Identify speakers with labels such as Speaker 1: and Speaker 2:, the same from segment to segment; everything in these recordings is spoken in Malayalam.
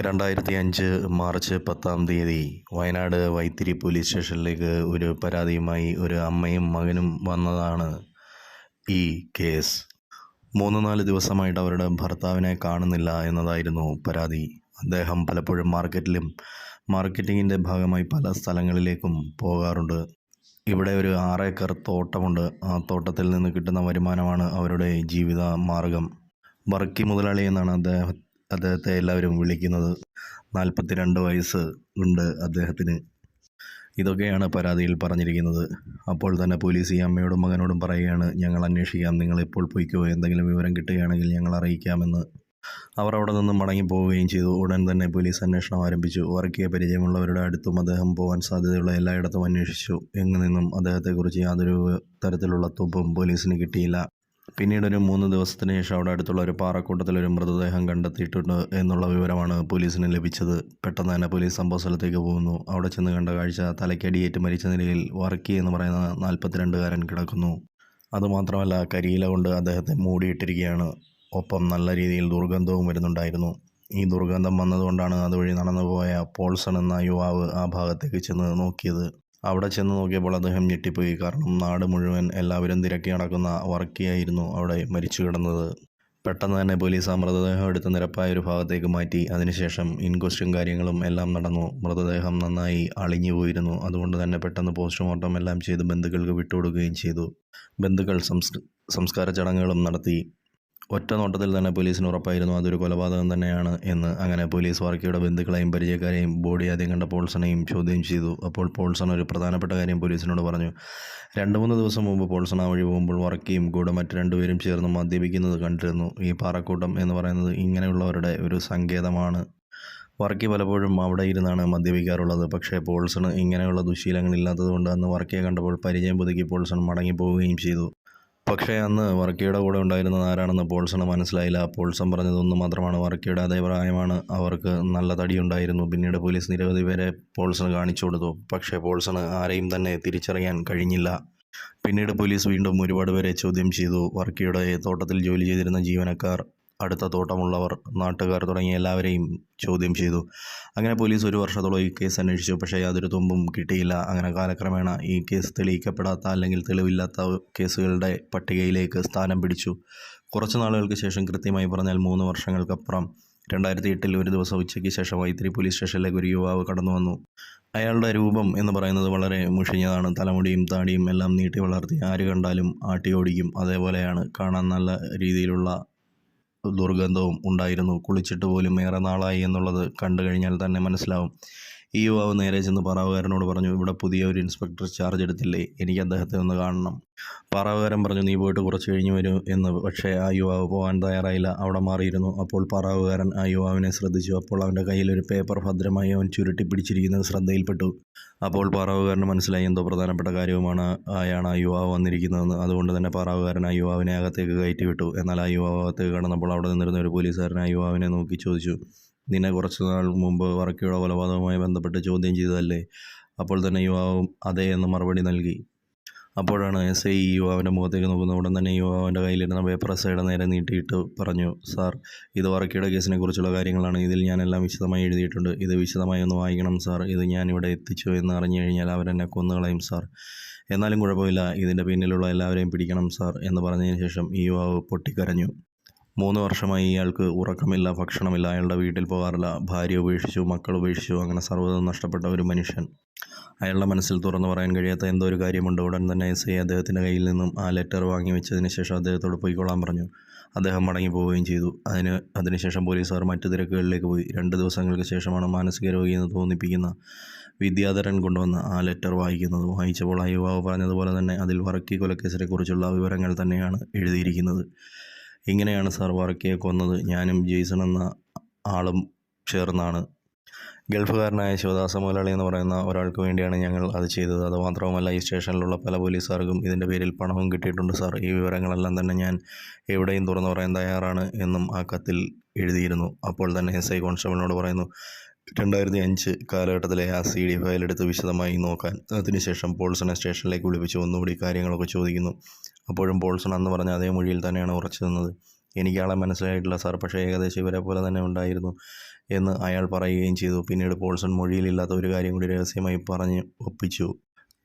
Speaker 1: രണ്ടായിരത്തി അഞ്ച് മാർച്ച് പത്താം തീയതി വയനാട് വൈത്തിരി പോലീസ് സ്റ്റേഷനിലേക്ക് ഒരു പരാതിയുമായി ഒരു അമ്മയും മകനും വന്നതാണ് ഈ കേസ്. മൂന്ന് നാല് ദിവസമായിട്ട് അവരുടെ ഭർത്താവിനെ കാണുന്നില്ല എന്നതായിരുന്നു പരാതി. അദ്ദേഹം പലപ്പോഴും മാർക്കറ്റിലും മാർക്കറ്റിങ്ങിന്റെ ഭാഗമായി പല സ്ഥലങ്ങളിലേക്കും പോകാറുണ്ട്. ഇവിടെ ഒരു ആറേക്കർ തോട്ടമുണ്ട്. ആ തോട്ടത്തിൽ നിന്ന് കിട്ടുന്ന വരുമാനമാണ് അവരുടെ ജീവിത മാർഗം വർക്കി മുതലാളി എന്നാണ് അദ്ദേഹം അദ്ദേഹത്തെ എല്ലാവരും വിളിക്കുന്നത് നാൽപ്പത്തിരണ്ട് വയസ്സ് ഉണ്ട് അദ്ദേഹത്തിന്. ഇതൊക്കെയാണ് പരാതിയിൽ പറഞ്ഞിരിക്കുന്നത്. അപ്പോൾ തന്നെ പോലീസ് ഈ അമ്മയോടും മകനോടും പറയുകയാണ് ഞങ്ങൾ അന്വേഷിക്കാം നിങ്ങൾ ഇപ്പോൾ പോയിക്കോ എന്തെങ്കിലും വിവരം കിട്ടുകയാണെങ്കിൽ ഞങ്ങൾ അറിയിക്കാമെന്ന്. അവർ അവിടെ നിന്നും മടങ്ങി പോവുകയും ചെയ്തു. ഉടൻ തന്നെ പോലീസ് അന്വേഷണം ആരംഭിച്ചു. വർക്കിയ പരിചയമുള്ളവരുടെ അടുത്തും അദ്ദേഹം പോകാൻ സാധ്യതയുള്ള എല്ലായിടത്തും അന്വേഷിച്ചു. എങ്ങു നിന്നും അദ്ദേഹത്തെക്കുറിച്ച് യാതൊരു തരത്തിലുള്ള തുമ്പും പോലീസിന് കിട്ടിയില്ല. പിന്നീട് ഒരു മൂന്ന് ദിവസത്തിന് ശേഷം അവിടെ അടുത്തുള്ള ഒരു പാറക്കൂട്ടത്തിൽ ഒരു മൃതദേഹം കണ്ടെത്തിയിട്ടുണ്ട് എന്നുള്ള വിവരമാണ് പോലീസിന് ലഭിച്ചത്. പെട്ടെന്ന് തന്നെ പോലീസ് സംഭവ സ്ഥലത്തേക്ക് പോകുന്നു. അവിടെ ചെന്ന് കണ്ട കാഴ്ച തലയ്ക്കടിയേറ്റ് മരിച്ച നിലയിൽ വർക്കി എന്ന് പറയുന്ന നാൽപ്പത്തിരണ്ടുകാരൻ കിടക്കുന്നു. അതുമാത്രമല്ല കരിയില കൊണ്ട് അദ്ദേഹത്തെ മൂടിയിട്ടിരിക്കുകയാണ്. ഒപ്പം നല്ല രീതിയിൽ ദുർഗന്ധവും വരുന്നുണ്ടായിരുന്നു. ഈ ദുർഗന്ധം വന്നതുകൊണ്ടാണ് അതുവഴി നടന്നുപോയ പോൾസൺ എന്ന യുവാവ് ആ ഭാഗത്തേക്ക് ചെന്ന് നോക്കിയത്. അവിടെ ചെന്ന് നോക്കിയപ്പോൾ അദ്ദേഹം ഞെട്ടിപ്പോയി. കാരണം നാട് മുഴുവൻ എല്ലാവരും തിരക്കി നടക്കുന്ന വർക്കിയായിരുന്നു അവിടെ മരിച്ചു കിടന്നത്. പെട്ടെന്ന് തന്നെ പോലീസ് ആ മൃതദേഹം എടുത്ത് നിരപ്പായ ഒരു ഭാഗത്തേക്ക് മാറ്റി. അതിനുശേഷം ഇൻക്വസ്റ്റും കാര്യങ്ങളും എല്ലാം നടന്നു. മൃതദേഹം നന്നായി അളിഞ്ഞു പോയിരുന്നു. അതുകൊണ്ട് തന്നെ പെട്ടെന്ന് പോസ്റ്റ്മോർട്ടം എല്ലാം ചെയ്ത് ബന്ധുക്കൾക്ക് വിട്ടുകൊടുക്കുകയും ചെയ്തു. ബന്ധുക്കൾ സംസ് സംസ്കാര ചടങ്ങുകളും നടത്തി. ഒറ്റ നോട്ടത്തിൽ തന്നെ പോലീസിന് ഉറപ്പായിരുന്നു അതൊരു കൊലപാതകം തന്നെയാണ് എന്ന്. അങ്ങനെ പോലീസ് വർക്കിയുടെ ബന്ധുക്കളെയും പരിചയക്കാരെയും ബോഡി ആദ്യം കണ്ട പോൾസണെയും ചോദ്യം ചെയ്തു. അപ്പോൾ പോൾസൺ ഒരു പ്രധാനപ്പെട്ട കാര്യം പോലീസിനോട് പറഞ്ഞു. രണ്ട് മൂന്ന് ദിവസം മുമ്പ് പോൾസൺ ആ വഴി പോകുമ്പോൾ വർക്കിയും കൂടെ മറ്റ് രണ്ടുപേരും ചേർന്ന് മദ്യപിക്കുന്നത് കണ്ടിരുന്നു. ഈ പാറക്കൂട്ടം എന്ന് പറയുന്നത് ഇങ്ങനെയുള്ളവരുടെ ഒരു സങ്കേതമാണ്. വർക്കി പലപ്പോഴും അവിടെ ഇരുന്നാണ് മദ്യപിക്കാറുള്ളത്. പക്ഷേ പോൾസൺ ഇങ്ങനെയുള്ള ദുശീലങ്ങളില്ലാത്തതുകൊണ്ട് അന്ന് വർക്കിയെ കണ്ടപ്പോൾ പരിചയം പുതുക്കി പോൾസൺ മടങ്ങിപ്പോവുകയും ചെയ്തു. പക്ഷേ അന്ന് വർക്കിയുടെ കൂടെ ഉണ്ടായിരുന്നത് ആരാണെന്ന് പോൾസണ് മനസ്സിലായില്ല. പോൾസൺ പറഞ്ഞതൊന്നും മാത്രമാണ്. വർക്കിയുടെ അതേ പ്രായമാണ്. അവർക്ക് നല്ല തടിയുണ്ടായിരുന്നു. പിന്നീട് പോലീസ് നിരവധി പേരെ പോൾസൺ കാണിച്ചു കൊടുത്തു. പക്ഷേ പോൾസണ് ആരെയും തന്നെ തിരിച്ചറിയാൻ കഴിഞ്ഞില്ല. പിന്നീട് പോലീസ് വീണ്ടും ഒരുപാട് പേരെ ചോദ്യം ചെയ്തു. വർക്കിയുടെ തോട്ടത്തിൽ ജോലി ചെയ്തിരുന്ന ജീവനക്കാർ അടുത്ത തോട്ടമുള്ളവർ നാട്ടുകാർ തുടങ്ങിയ എല്ലാവരെയും ചോദ്യം ചെയ്തു. അങ്ങനെ പോലീസ് ഒരു വർഷത്തോളം ഈ കേസ് അന്വേഷിച്ചു. പക്ഷേ യാതൊരു തുമ്പും കിട്ടിയില്ല. അങ്ങനെ കാലക്രമേണ ഈ കേസ് തെളിയിക്കപ്പെടാത്ത അല്ലെങ്കിൽ തെളിവില്ലാത്ത കേസുകളുടെ പട്ടികയിലേക്ക് സ്ഥാനം പിടിച്ചു. കുറച്ച് നാളുകൾക്ക് ശേഷം കൃത്യമായി പറഞ്ഞാൽ മൂന്ന് വർഷങ്ങൾക്കപ്പുറം രണ്ടായിരത്തി എട്ടിൽ ഒരു ദിവസം ഉച്ചയ്ക്ക് ശേഷം വൈത്തിരി പോലീസ് സ്റ്റേഷനിലേക്ക് ഒരു യുവാവ് കടന്നു വന്നു. അയാളുടെ രൂപം എന്ന് പറയുന്നത് വളരെ മുഷിഞ്ഞതാണ്. തലമുടിയും താടിയും എല്ലാം നീട്ടി വളർത്തി ആര് കണ്ടാലും ആട്ടി ഓടിക്കും അതേപോലെയാണ് കാണാൻ നല്ല രീതിയിലുള്ള ദുർഗന്ധവും ഉണ്ടായിരുന്നു. കുളിച്ചിട്ട് പോലും ഏറെ നാളായി എന്നുള്ളത് കണ്ടു കഴിഞ്ഞാൽ തന്നെ മനസ്സിലാവും. ഈ യുവാവ് നേരെ ചെന്ന് പറവുകാരനോട് പറഞ്ഞു ഇവിടെ പുതിയ ഒരു ഇൻസ്പെക്ടർ ചാർജ് എടുത്തില്ലേ? എനിക്ക് അദ്ദേഹത്തെ ഒന്ന് കാണണം. പറവുകാരൻ പറഞ്ഞു നീ പോയിട്ട് കുറച്ച് കഴിഞ്ഞ് വരൂ എന്ന്. പക്ഷേ ആ യുവാവ് പോകാൻ തയ്യാറായില്ല. അവിടെ മാറിയിരുന്നു. അപ്പോൾ പറവുകാരൻ ആ യുവാവിനെ ശ്രദ്ധിച്ചു. അപ്പോൾ അവന്റെ കയ്യിൽ ഒരു പേപ്പർ ഭദ്രമായി അവൻ ചുരുട്ടി പിടിച്ചിരിക്കുന്നത് ശ്രദ്ധയിൽപ്പെട്ടു. അപ്പോൾ പാറാവുകാരന് മനസ്സിലായി എന്തോ പ്രധാനപ്പെട്ട കാര്യവുമാണ് ആയാണ് ആ യുവാവ് വന്നിരിക്കുന്നതെന്ന്. അതുകൊണ്ട് തന്നെ പാറാവുകാരൻ ആ യുവാവിനെ അകത്തേക്ക് കയറ്റി വിട്ടു. എന്നാൽ ആ യുവാവ് അകത്തേക്ക് കടന്നപ്പോൾ അവിടെ നിന്നിരുന്ന ഒരു പോലീസുകാരൻ ആ യുവാവിനെ നോക്കി ചോദിച്ചു നിന്നെ കുറച്ച് നാൾ മുമ്പ് വറക്കിയുടെ കൊലപാതകവുമായി ബന്ധപ്പെട്ട് ചോദ്യം ചെയ്തതല്ലേ? അപ്പോൾ തന്നെ യുവാവും അതെ എന്ന് മറുപടി നൽകി. അപ്പോഴാണ് എസ് ഐ യുവാവിന്റെ മുഖത്തേക്ക് നോക്കുന്ന ഉടൻ തന്നെ യുവാവിന്റെ കയ്യിലിരുന്ന പേപ്പർ എസ് നേരെ നീട്ടിയിട്ട് പറഞ്ഞു സാർ ഇത് വർക്കിയുടെ കേസിനെ കുറിച്ചുള്ള കാര്യങ്ങളാണ്. ഇതിൽ ഞാനെല്ലാം വിശദമായി എഴുതിയിട്ടുണ്ട്. ഇത് വിശദമായി ഒന്ന് വായിക്കണം സാർ. ഇത് ഞാനിവിടെ എത്തിച്ചു എന്ന് അറിഞ്ഞു കഴിഞ്ഞാൽ അവരെന്നെ കൊന്നുകളയും സാർ. എന്നാലും കുഴപ്പമില്ല. ഇതിന്റെ പിന്നിലുള്ള എല്ലാവരെയും പിടിക്കണം സാർ എന്ന് പറഞ്ഞതിന് ശേഷം ഈ യുവാവ് പൊട്ടിക്കരഞ്ഞു. മൂന്ന് വർഷമായി ഇയാൾക്ക് ഉറക്കമില്ല ഭക്ഷണമില്ല അയാളുടെ വീട്ടിൽ പോകാറില്ല ഭാര്യ ഉപേക്ഷിച്ചു മക്കൾ ഉപേക്ഷിച്ചു അങ്ങനെ സർവതും നഷ്ടപ്പെട്ട ഒരു മനുഷ്യൻ. അയാളുടെ മനസ്സിൽ തുറന്നു പറയാൻ കഴിയാത്ത എന്തോ ഒരു കാര്യമുണ്ട്. ഉടൻ തന്നെ എസ് ഐ അദ്ദേഹത്തിന്റെ കയ്യിൽ നിന്നും ആ ലെറ്റർ വാങ്ങി വെച്ചതിന് ശേഷം അദ്ദേഹത്തോട് പോയിക്കൊള്ളാൻ പറഞ്ഞു. അദ്ദേഹം മടങ്ങി പോവുകയും ചെയ്തു. അതിന് അതിനുശേഷം പോലീസുകാർ മറ്റു തിരക്കുകളിലേക്ക് പോയി. രണ്ട് ദിവസങ്ങൾക്ക് ശേഷമാണ് മാനസിക രോഗി എന്ന് തോന്നിപ്പിക്കുന്ന വിദ്യാധരൻ കൊണ്ടുവന്ന ആ ലെറ്റർ വായിക്കുന്നത്. വായിച്ചപ്പോൾ ആ യുവാവ് പറഞ്ഞതുപോലെ തന്നെ അതിൽ വർക്കി കൊലക്കേസിനെ കുറിച്ചുള്ള വിവരങ്ങൾ തന്നെയാണ് എഴുതിയിരിക്കുന്നത്. ഇങ്ങനെയാണ് സാർ വർക്കിയെ കൊന്നത് ഞാനും ജെയ്സൺ എന്ന ആളും ചേർന്നാണ്. ഗൾഫുകാരനായ ശിവദാസ മുതലാളി എന്ന് പറയുന്ന ഒരാൾക്ക് വേണ്ടിയാണ് ഞങ്ങൾ അത് ചെയ്തത്. അത് മാത്രവുമല്ല ഈ സ്റ്റേഷനിലുള്ള പല പോലീസുകാർക്കും ഇതിന്റെ പേരിൽ പണവും കിട്ടിയിട്ടുണ്ട് സാർ ഈ വിവരങ്ങളെല്ലാം തന്നെ ഞാൻ എവിടെയും തുറന്നു പറയാൻ തയ്യാറാണ് എന്നും ആ കത്തിൽ എഴുതിയിരുന്നു. അപ്പോൾ തന്നെ എസ് ഐ കോൺസ്റ്റബിളിനോട് പറയുന്നു രണ്ടായിരത്തി അഞ്ച് കാലഘട്ടത്തിലെ ആ സി ഡി ഫയൽ എടുത്ത് വിശദമായി നോക്കാൻ. അതിനുശേഷം പോൾസിനെ സ്റ്റേഷനിലേക്ക് വിളിപ്പിച്ച് ഒന്നുകൂടി കാര്യങ്ങളൊക്കെ ചോദിക്കുന്നു. അപ്പോഴും പോൾസൺ അന്ന് പറഞ്ഞ അതേ മൊഴിയിൽ തന്നെയാണ് ഉറച്ചു നിന്നത്. എനിക്ക് ആളെ മനസ്സിലായിട്ടില്ല സാർ പക്ഷേ ഏകദേശം ഇവരെ പോലെ തന്നെ ഉണ്ടായിരുന്നു എന്ന് അയാൾ പറയുകയും ചെയ്തു. പിന്നീട് പോൾസൺ മൊഴിയിലില്ലാത്ത ഒരു കാര്യം കൂടി രഹസ്യമായി പറഞ്ഞ് ഒപ്പിച്ചു.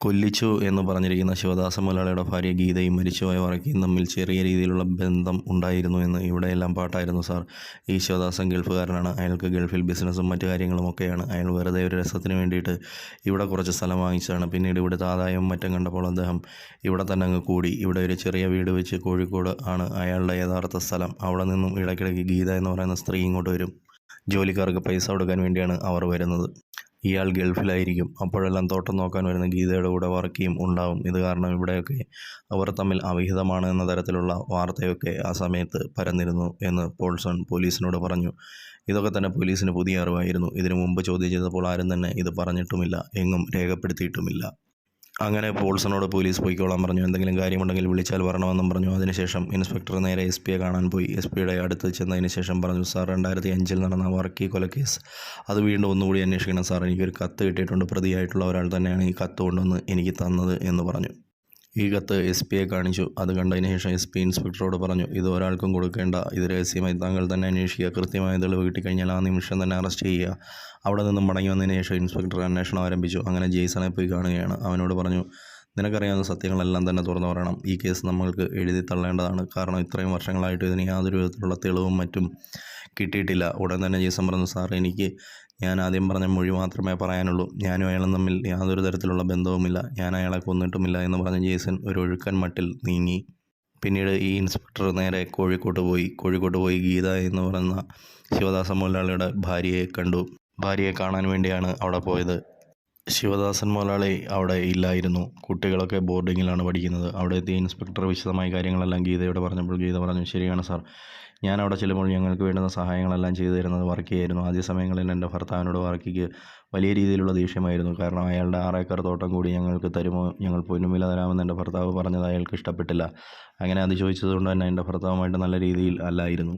Speaker 1: കൊല്ലിച്ചു എന്ന് പറഞ്ഞിരിക്കുന്ന ശിവദാസ മുലാളിയുടെ ഭാര്യ ഗീതയും മരിച്ചുപോയ വർക്കിയും തമ്മിൽ ചെറിയ രീതിയിലുള്ള ബന്ധം ഉണ്ടായിരുന്നു എന്ന് ഇവിടെയെല്ലാം പാട്ടായിരുന്നു സാർ. ഈ ശിവദാസൻ ഗൾഫുകാരനാണ്. അയാൾക്ക് ഗൾഫിൽ ബിസിനസ്സും മറ്റു കാര്യങ്ങളും ഒക്കെയാണ്. അയാൾ വെറുതെ ഒരു രസത്തിന് വേണ്ടിയിട്ട് ഇവിടെ കുറച്ച് സ്ഥലം വാങ്ങിച്ചതാണ്. പിന്നീട് ഇവിടുത്തെ ആദായവും മറ്റും കണ്ടപ്പോൾ അദ്ദേഹം ഇവിടെ തന്നെ അങ്ങ് കൂടി. ഇവിടെ ഒരു ചെറിയ വീട് വെച്ച് കോഴിക്കോട് ആണ് അയാളുടെ യഥാർത്ഥ സ്ഥലം. അവിടെ നിന്നും ഇടയ്ക്കിടയ്ക്ക് ഗീത എന്ന് പറയുന്ന സ്ത്രീ ഇങ്ങോട്ട് വരും. ജോലിക്കാർക്ക് പൈസ കൊടുക്കാൻ വേണ്ടിയാണ് അവർ വരുന്നത്. ഇയാൾ ഗൾഫിലായിരിക്കും. അപ്പോഴെല്ലാം തോട്ടം നോക്കാൻ വരുന്ന ഗീതയുടെ കൂടെ വർക്കിയും ഉണ്ടാവും. ഇത് കാരണം ഇവിടെയൊക്കെ അവർ തമ്മിൽ അവിഹിതമാണ് എന്ന തരത്തിലുള്ള വാർത്തയൊക്കെ ആ സമയത്ത് പരന്നിരുന്നു എന്ന് പോൾസൺ പോലീസിനോട് പറഞ്ഞു. ഇതൊക്കെ തന്നെ പോലീസിന് പുതിയ അറിവായിരുന്നു. ഇതിനു മുമ്പ് ചോദ്യം ചെയ്തപ്പോൾ ആരും തന്നെ ഇത് പറഞ്ഞിട്ടുമില്ല എങ്ങും രേഖപ്പെടുത്തിയിട്ടുമില്ല. അങ്ങനെ പോൾസണോട് പോലീസ് പോയിക്കോളാൻ പറഞ്ഞു. എന്തെങ്കിലും കാര്യമുണ്ടെങ്കിൽ വിളിച്ചാൽ വരണമെന്നും പറഞ്ഞു. അതിനുശേഷം ഇൻസ്പെക്ടർ നേരെ എസ് പിയെ കാണാൻ പോയി. എസ് പിയുടെ അടുത്ത് ചെന്നതിന് ശേഷം പറഞ്ഞു സാർ രണ്ടായിരത്തി അഞ്ചിൽ നടന്ന വർക്കി കൊലക്കേസ്. അത് വീണ്ടും ഒന്നുകൂടി അന്വേഷിക്കണം സാർ. എനിക്കൊരു കത്ത് കിട്ടിയിട്ടുണ്ട്. പ്രതിയായിട്ടുള്ള ഒരാൾ തന്നെയാണ് ഈ കത്ത് കൊണ്ടുവന്ന് എനിക്ക് തന്നത് എന്ന് പറഞ്ഞു. ഈ കത്ത് എസ് പിയെ കാണിച്ചു. അത് കണ്ടതിന് ശേഷം എസ് പി ഇൻസ്പെക്ടറോട് പറഞ്ഞു ഇത് ഒരാൾക്കും കൊടുക്കേണ്ട. ഇത് രഹസ്യമായി താങ്കൾ തന്നെ അന്വേഷിക്കുക. കൃത്യമായ തെളിവ് കിട്ടിക്കഴിഞ്ഞാൽ ആ നിമിഷം തന്നെ അറസ്റ്റ് ചെയ്യുക. അവിടെ നിന്നും മടങ്ങി വന്നതിന് ശേഷം ഇൻസ്പെക്ടർ അന്വേഷണം ആരംഭിച്ചു. അങ്ങനെ ജെയ്സണെ പോയി കാണുകയാണ്. അവനോട് പറഞ്ഞു നിനക്കറിയാവുന്ന സത്യങ്ങളെല്ലാം തന്നെ തുറന്നു പറയണം. ഈ കേസ് നമ്മൾക്ക് എഴുതി തള്ളേണ്ടതാണ്. കാരണം ഇത്രയും വർഷങ്ങളായിട്ട് ഇതിന് യാതൊരു വിധത്തിലുള്ള തെളിവും മറ്റും കിട്ടിയിട്ടില്ല. ഉടൻ തന്നെ ജെയ്സൺ പറഞ്ഞു സാർ എനിക്ക് ഞാൻ ആദ്യം പറഞ്ഞ മൊഴി മാത്രമേ പറയാനുള്ളൂ. ഞാനും അയാളും തമ്മിൽ യാതൊരു തരത്തിലുള്ള ബന്ധവുമില്ല. ഞാൻ അയാളെ കൊന്നിട്ടുമില്ല എന്ന് പറഞ്ഞ ജേസൺ ഒരു ഒഴുക്കൻ മട്ടിൽ നീങ്ങി. പിന്നീട് ഈ ഇൻസ്പെക്ടർ നേരെ കോഴിക്കോട്ട് പോയി. കോഴിക്കോട്ട് പോയി ഗീത എന്ന് പറയുന്ന ശിവദാസൻ മുതലാളിയുടെ ഭാര്യയെ കണ്ടു. ഭാര്യയെ കാണാൻ വേണ്ടിയാണ് അവിടെ പോയത്. ശിവദാസൻ മുതലാളി അവിടെ ഇല്ലായിരുന്നു. കുട്ടികളൊക്കെ ബോർഡിങ്ങിലാണ് പഠിക്കുന്നത്. അവിടെ എത്തിയ ഇൻസ്പെക്ടർ വിശദമായ കാര്യങ്ങളെല്ലാം ഗീതയോട് പറഞ്ഞപ്പോൾ ഗീത പറഞ്ഞു ശരിയാണ് സാർ. ഞാൻ അവിടെ ചെല്ലുമ്പോൾ ഞങ്ങൾക്ക് വേണ്ടുന്ന സഹായങ്ങളെല്ലാം ചെയ്തു തരുന്നത് വർക്കിയായിരുന്നു. ആദ്യ സമയങ്ങളിൽ എന്റെ ഭർത്താവിനോട് വർക്കിക്ക് വലിയ രീതിയിലുള്ള ദേഷ്യമായിരുന്നു. കാരണം അയാളുടെ ആറേക്കർ തോട്ടം കൂടി ഞങ്ങൾക്ക് തരുമോ? ഞങ്ങൾ പൊന്നുമില തരാമെന്ന് എന്റെ ഭർത്താവ് പറഞ്ഞത് അയാൾക്ക് ഇഷ്ടപ്പെട്ടില്ല. അങ്ങനെ അത് ചോദിച്ചതുകൊണ്ട് തന്നെ എന്റെ ഭർത്താവുമായിട്ട് നല്ല രീതിയിൽ അല്ലായിരുന്നു.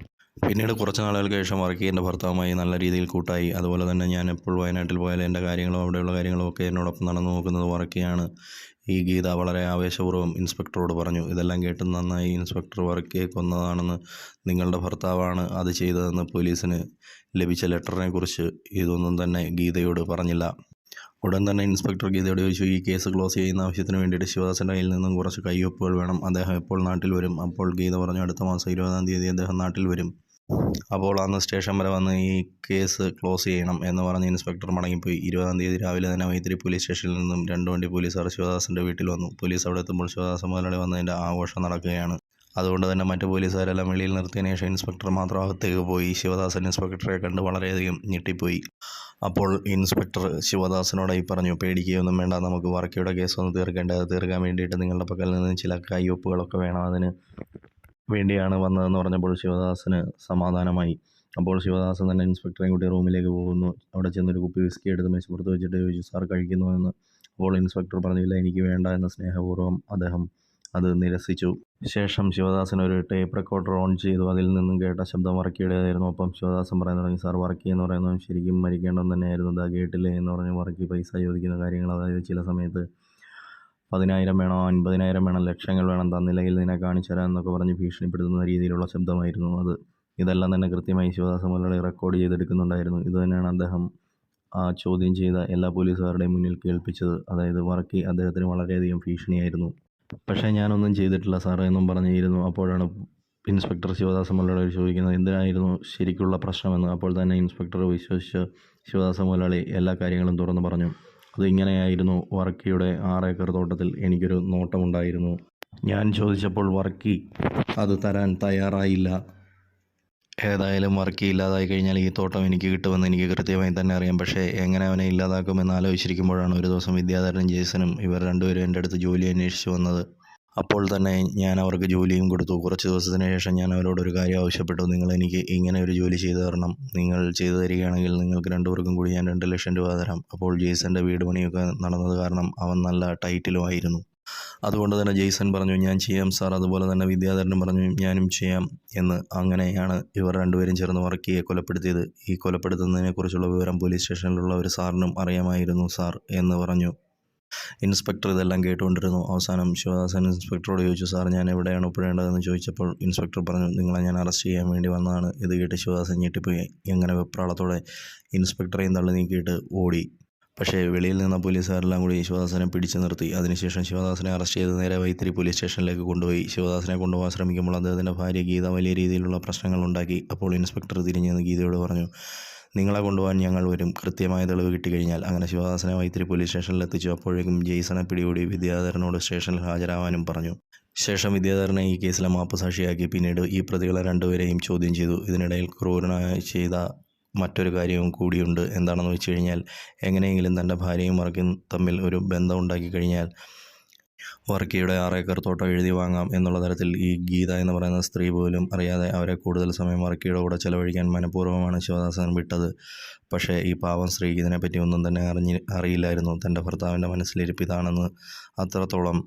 Speaker 1: പിന്നീട് കുറച്ച് നാളുകൾക്ക് ശേഷം വർക്ക് എന്റെ ഭർത്താവുമായി നല്ല രീതിയിൽ കൂട്ടായി. അതുപോലെ തന്നെ ഞാൻ എപ്പോൾ വയനാട്ടിൽ പോയാലും എന്റെ കാര്യങ്ങളും അവിടെയുള്ള കാര്യങ്ങളും ഒക്കെ എന്നോടൊപ്പം നടന്നു നോക്കുന്നത് വർക്കിയാണ്. ഈ ഗീത വളരെ ആവേശപൂർവം ഇൻസ്പെക്ടറോട് പറഞ്ഞു. ഇതെല്ലാം കേട്ട് നന്നായി ഇൻസ്പെക്ടർ വർക്കിയെ കൊന്നതാണെന്ന് നിങ്ങളുടെ ഭർത്താവാണ് അത് ചെയ്തതെന്ന് പോലീസിന് ലഭിച്ച ലെറ്ററിനെ കുറിച്ച് ഇതൊന്നും തന്നെ ഗീതയോട് പറഞ്ഞില്ല. ഉടൻ തന്നെ ഇൻസ്പെക്ടർ ഗീതയോട് ചോദിച്ചു ഈ കേസ് ക്ലോസ് ചെയ്യുന്ന ആവശ്യത്തിന് വേണ്ടിയിട്ട് ശിവദാസന്റെ കയ്യിൽ നിന്നും കുറച്ച് കയ്യൊപ്പുകൾ വേണം. അദ്ദേഹം എപ്പോൾ നാട്ടിൽ വരും? അപ്പോൾ ഗീത പറഞ്ഞു അടുത്ത മാസം ഇരുപതാം തീയതി അദ്ദേഹം നാട്ടിൽ വരും. അപ്പോൾ അന്ന് സ്റ്റേഷൻ വരെ വന്ന് ഈ കേസ് ക്ലോസ് ചെയ്യണം എന്ന് പറഞ്ഞ് ഇൻസ്പെക്ടർ മടങ്ങിപ്പോയി ഇരുപതാം തീയതി രാവിലെ തന്നെ വൈത്തിരി പോലീസ് സ്റ്റേഷനിൽ നിന്നും രണ്ട് വണ്ടി പോലീസുകാർ ശിവദാസിന്റെ വീട്ടിൽ വന്നു. പോലീസ് അവിടെ എത്തുമ്പോൾ ശിവദാസ് മുതലാളി വന്നതിന്റെ ആഘോഷം നടക്കുകയാണ്. അതുകൊണ്ട് തന്നെ മറ്റു പോലീസുകാരെല്ലാം വെളിയിൽ നിർത്തിയതിനു ശേഷം ഇൻസ്പെക്ടർ മാത്രം അകത്തേക്ക് പോയി. ശിവദാസൻ ഇൻസ്പെക്ടറെ കണ്ട് വളരെയധികം ഞെട്ടിപ്പോയി. അപ്പോൾ ഇൻസ്പെക്ടർ ശിവദാസനോട് ശിവദാസനോടായി പറഞ്ഞു പേടിക്കുകയൊന്നും വേണ്ട നമുക്ക് വർക്കിയുടെ കേസ് ഒന്ന് തീർക്കേണ്ടത് തീർക്കാൻ വേണ്ടിയിട്ട് നിങ്ങളുടെ പക്കൽ നിന്ന് ചില കൈവപ്പുകളൊക്കെ വേണം. അതിന് വേണ്ടിയാണ് വന്നതെന്ന് പറഞ്ഞപ്പോൾ ശിവദാസന് സമാധാനമായി. അപ്പോൾ ശിവദാസൻ തന്നെ ഇൻസ്പെക്ടറെയും കൂട്ടി റൂമിലേക്ക് പോകുന്നു. അവിടെ ചെന്നൊരു കുപ്പി വിസ്കി എടുത്ത് മേശപ്പുറത്ത് വെച്ചിട്ട് ചോദിച്ചു സാർ കഴിക്കുന്നു എന്ന്? അപ്പോൾ ഇൻസ്പെക്ടർ പറഞ്ഞില്ല എനിക്ക് വേണ്ട എന്ന സ്നേഹപൂർവം അദ്ദേഹം അത് നിരസിച്ചു. ശേഷം ശിവദാസൻ ഒരു ടേപ്പ് റെക്കോർഡർ ഓൺ ചെയ്തു. അതിൽ നിന്നും കേട്ട ശബ്ദം വർക്കിയുടേതായിരുന്നു അപ്പം ശിവദാസൻ പറയാൻ തുടങ്ങി സാർ വർക്കി എന്ന് പറയുന്നത് ശരിക്കും മരിക്കേണ്ടത് തന്നെയായിരുന്നു. ഇതാ കേട്ടില്ലേ എന്ന് പറഞ്ഞ് വർക്കി പൈസ ചോദിക്കുന്ന കാര്യങ്ങൾ അതായത് ചില സമയത്ത് പതിനായിരം വേണോ അൻപതിനായിരം വേണം ലക്ഷങ്ങൾ വേണം തന്നില്ലെങ്കിൽ നിന്നെ കാണിച്ചു തരാം എന്നൊക്കെ പറഞ്ഞ് ഭീഷണിപ്പെടുത്തുന്ന രീതിയിലുള്ള ശബ്ദമായിരുന്നു അത്. ഇതെല്ലാം തന്നെ കൃത്യമായി ശിവദാസ മുതലാളി റെക്കോർഡ് ചെയ്തെടുക്കുന്നുണ്ടായിരുന്നു. ഇത് തന്നെയാണ് അദ്ദേഹം ആ ചോദ്യം ചെയ്ത എല്ലാ പോലീസുകാരുടെയും മുന്നിൽ കേൾപ്പിച്ചത്. അതായത് വർക്കി അദ്ദേഹത്തിന് വളരെയധികം ഭീഷണിയായിരുന്നു. പക്ഷേ ഞാനൊന്നും ചെയ്തിട്ടില്ല സാറേ എന്നും പറഞ്ഞിരുന്നു. അപ്പോഴാണ് ഇൻസ്പെക്ടർ ശിവദാസ മുതലാളി ചോദിക്കുന്നത് എന്തിനായിരുന്നു ശരിക്കുള്ള പ്രശ്നമെന്ന്? അപ്പോൾ തന്നെ ഇൻസ്പെക്ടർ വിശ്വസിച്ച് ശിവദാസ മുതലാളി എല്ലാ കാര്യങ്ങളും തുറന്നു പറഞ്ഞു. അത് ഇങ്ങനെയായിരുന്നു വർക്കിയുടെ ആറേക്കർ തോട്ടത്തിൽ എനിക്കൊരു നോട്ടമുണ്ടായിരുന്നു. ഞാൻ ചോദിച്ചപ്പോൾ വർക്കി അത് തരാൻ തയ്യാറായില്ല. ഏതായാലും വർക്കി ഇല്ലാതായി കഴിഞ്ഞാൽ ഈ തോട്ടം എനിക്ക് കിട്ടുമെന്ന് എനിക്ക് കൃത്യമായി തന്നെ അറിയാം. പക്ഷേ എങ്ങനെ അവനെ ഇല്ലാതാക്കുമെന്ന് ആലോചിച്ചിരിക്കുമ്പോഴാണ് ഒരു ദിവസം വിദ്യാധരൻ ജേസനും ഇവർ രണ്ടുപേരും എന്റെ അടുത്ത് ജോലി അന്വേഷിച്ച് വന്നത്. അപ്പോൾ തന്നെ ഞാൻ അവർക്ക് ജോലിയും കൊടുത്തു. കുറച്ച് ദിവസത്തിന് ശേഷം ഞാൻ അവരോടൊരു കാര്യം ആവശ്യപ്പെട്ടു. നിങ്ങൾ എനിക്ക് ഇങ്ങനെ ഒരു ജോലി ചെയ്തു തരണം. നിങ്ങൾ ചെയ്തു തരികയാണെങ്കിൽ നിങ്ങൾക്ക് രണ്ടുപേർക്കും കൂടി ഞാൻ രണ്ട് ലക്ഷം രൂപ തരാം. അപ്പോൾ ജെയ്സന്റെ വീട് പണിയൊക്കെ നടന്നത് കാരണം അവൻ നല്ല ടൈറ്റിലും ആയിരുന്നു. അതുകൊണ്ട് തന്നെ ജെയ്സൺ പറഞ്ഞു ഞാൻ ചെയ്യാം സാർ. അതുപോലെ തന്നെ വിദ്യാധരനും പറഞ്ഞു ഞാനും ചെയ്യാം എന്ന്. അങ്ങനെയാണ് ഇവർ രണ്ടുപേരും ചേർന്ന് വർക്കിയെ കൊലപ്പെടുത്തിയത്. ഈ കൊലപ്പെടുത്തുന്നതിനെക്കുറിച്ചുള്ള വിവരം പോലീസ് സ്റ്റേഷനിലുള്ള ഒരു സാറിനും അറിയാമായിരുന്നു സാർ എന്ന് പറഞ്ഞു. ഇൻസ്പെക്ടർ ഇതെല്ലാം കേട്ടുകൊണ്ടിരുന്നു. അവസാനം ശിവദാസൻ ഇൻസ്പെക്ടറോട് ചോദിച്ചു സാർ ഞാൻ എവിടെയാണ് ഒപ്പിടേണ്ടതെന്ന് ചോദിച്ചപ്പോൾ ഇൻസ്പെക്ടർ പറഞ്ഞു നിങ്ങളെ ഞാൻ അറസ്റ്റ് ചെയ്യാൻ വേണ്ടി വന്നതാണ്. ഇത് കേട്ട് ശിവദാസൻ ഞെട്ടിപ്പോയി. എങ്ങനെ വെപ്രാളത്തോടെ ഇൻസ്പെക്ടറെയും തള്ളി നീക്കിയിട്ട് ഓടി. പക്ഷേ വെളിയിൽ നിന്ന പോലീസുകാരെല്ലാം കൂടി ശിവദാസനെ പിടിച്ചു നിർത്തി. അതിനുശേഷം ശിവദാസനെ അറസ്റ്റ് ചെയ്ത് നേരെ വൈത്തിരി പോലീസ് സ്റ്റേഷനിലേക്ക് കൊണ്ടുപോയി. ശിവദാസനെ കൊണ്ടുപോകാൻ ശ്രമിക്കുമ്പോൾ അദ്ദേഹത്തിന്റെ ഭാര്യ ഗീത വലിയ രീതിയിലുള്ള പ്രശ്നങ്ങൾ ഉണ്ടാക്കി. അപ്പോൾ ഇൻസ്പെക്ടർ തിരിഞ്ഞെന്ന് ഗീതയോട് പറഞ്ഞു നിങ്ങളെ കൊണ്ടുപോകാൻ ഞങ്ങൾ വരും. കൃത്യമായ തെളിവ് കിട്ടിക്കഴിഞ്ഞാൽ അങ്ങനെ ശിവദാസനെ വൈത്തിരി പോലീസ് സ്റ്റേഷനിൽ എത്തിച്ചു. അപ്പോഴേക്കും ജെയ്സണെ പിടികൂടി വിദ്യാധരനോട് സ്റ്റേഷനിൽ ഹാജരാവാനും പറഞ്ഞു. ശേഷം വിദ്യാധരനെ ഈ കേസിലെ മാപ്പ് സാക്ഷിയാക്കി. പിന്നീട് ഈ പ്രതികളെ രണ്ടുപേരെയും ചോദ്യം ചെയ്തു. ഇതിനിടയിൽ ക്രൂരനായ ചെയ്ത മറ്റൊരു കാര്യവും കൂടിയുണ്ട്. എന്താണെന്ന് വെച്ച് കഴിഞ്ഞാൽ എങ്ങനെയെങ്കിലും തന്റെ ഭാര്യയും മറക്കും തമ്മിൽ ഒരു ബന്ധം ഉണ്ടാക്കി കഴിഞ്ഞാൽ വർക്കിയുടെ ആറേക്കർ തോട്ടം എഴുതി വാങ്ങാം എന്നുള്ള തരത്തിൽ ഈ ഗീത എന്ന് പറയുന്ന സ്ത്രീ പോലും അറിയാതെ അവരെ കൂടുതൽ സമയം വർക്കിയുടെ കൂടെ ചെലവഴിക്കാൻ മനഃപൂർവമാണ് ശിവദാസൻ വിട്ടത്. പക്ഷേ ഈ പാവം സ്ത്രീ ഇതിനെപ്പറ്റി ഒന്നും തന്നെ അറിഞ്ഞി അറിയില്ലായിരുന്നു. തന്റെ ഭർത്താവിന്റെ മനസ്സിലിരിപ്പ് ഇതാണെന്ന് അത്രത്തോളം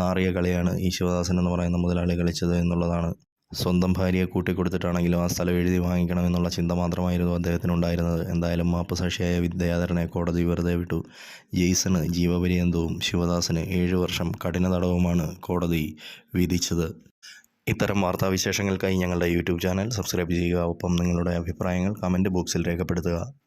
Speaker 1: നാറിയ കളിയാണ് ഈ ശിവദാസൻ എന്ന് പറയുന്ന മുതലാളി കളിച്ചത് എന്നുള്ളതാണ്. സ്വന്തം ഭാര്യയെ കൂട്ടിക്കൊടുത്തിട്ടാണെങ്കിലും ആ സ്ഥലം എഴുതി വാങ്ങിക്കണമെന്നുള്ള ചിന്ത മാത്രമായിരുന്നു അദ്ദേഹത്തിനുണ്ടായിരുന്നത്. എന്തായാലും മാപ്പ് സാക്ഷിയായ വിദ്യാധരനെ കോടതി വെറുതെ വിട്ടു. ജെയ്സണ് ജീവപര്യന്തവും ശിവദാസന് ഏഴ് വർഷം കഠിന തടവുമാണ് കോടതി വിധിച്ചത്. ഇത്തരം വാർത്താവിശേഷങ്ങൾക്കായി ഞങ്ങളുടെ യൂട്യൂബ് ചാനൽ സബ്സ്ക്രൈബ് ചെയ്യുക. ഒപ്പം നിങ്ങളുടെ അഭിപ്രായങ്ങൾ കമന്റ് ബോക്സിൽ രേഖപ്പെടുത്തുക.